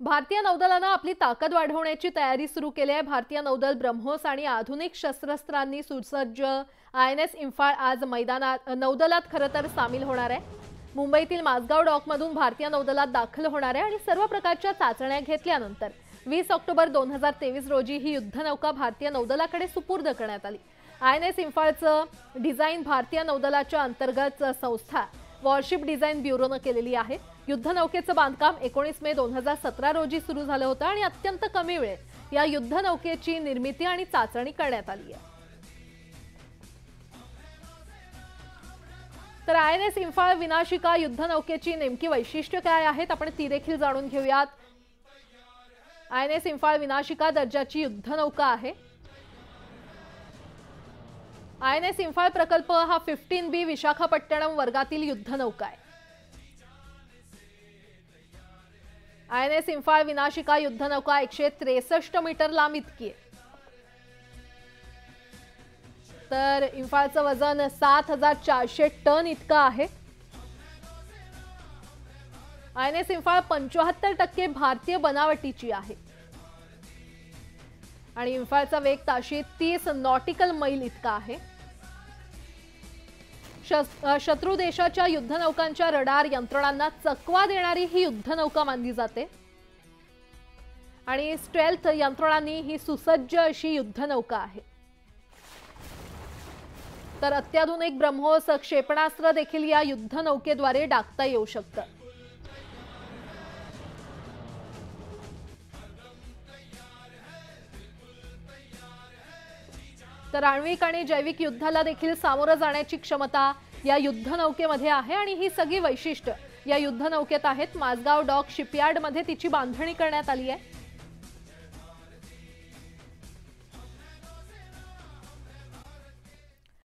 भारतीय नौदलानं आपली ताकद वाढवण्याची तयारी सुरू केली आहे. भारतीय नौदल ब्रह्मोस आणि आधुनिक शस्त्रास्त्रांनी सुसज्ज आय एन एस इम्फाळ आज मैदानात नौदलात खरं तर सामील होणार आहे. मुंबईतील माझगाव डॉकमधून भारतीय नौदलात दाखल होणार आहे आणि सर्व प्रकारच्या चाचण्या घेतल्यानंतर वीस ऑक्टोबर दोन हजार तेवीस रोजी ही युद्धनौका भारतीय नौदलाकडे सुपूर्द करण्यात आली. आय एन एस इम्फाळचं डिझाईन भारतीय नौदलाच्या अंतर्गत संस्था वॉरशिप डिझाईन ब्युरोनं केलेली आहे. युद्धनौकेचं बांधकाम एकोणीस मे दोन हजार सतरा रोजी सुरू झालं होतं आणि अत्यंत कमी वेळेत या युद्धनौकेची निर्मिती आणि चाचणी करण्यात आली आहे. तर आय एन एस इम्फाळ विनाशिका युद्धनौकेची नेमकी वैशिष्ट्य काय आहेत? आपण ती देखील जाणून घेऊयात. आय एन एस इम्फाळ विनाशिका दर्जाची युद्धनौका आहे. आय एन एस इम्फाळ प्रकल्प हा फिफ्टीन बी विशाखापट्टणम वर्गातील युद्धनौका आहे. आय एन एस इम्फाळ विनाशिका युद्धनौका एकशे त्रेसष्ट मीटर लांब इतकी आहे. तर इम्फाळचं वजन सात हजार चारशे टन इतकं आहे. आय एन एस इम्फाळ पंचोहत्तर टक्के भारतीय बनावटीची आहे. आणि इम्फाळचा वेग ताशी तीस नॉटिकल मैल इतका आहे. शत्रू देशाच्या युद्धनौकांच्या रडार यंत्रणांना चकवा देणारी ही युद्धनौका मानली जाते. आणि स्ट्रेल्थ यंत्रणांनी ही सुसज्ज अशी युद्धनौका आहे. तर अत्याधुनिक ब्रह्मोस क्षेपणास्त्र देखील या युद्धनौकेद्वारे डागता येऊ शकतं. तर आण्विक आणि जैविक युद्धाला देखील सामोरं जाण्याची क्षमता या युद्धनौकेमध्ये आहे आणि ही सगळी वैशिष्ट्य या युद्धनौकेत आहेत. माझगाव डॉक शिपयार्डमध्ये तिची बांधणी करण्यात आली आहे.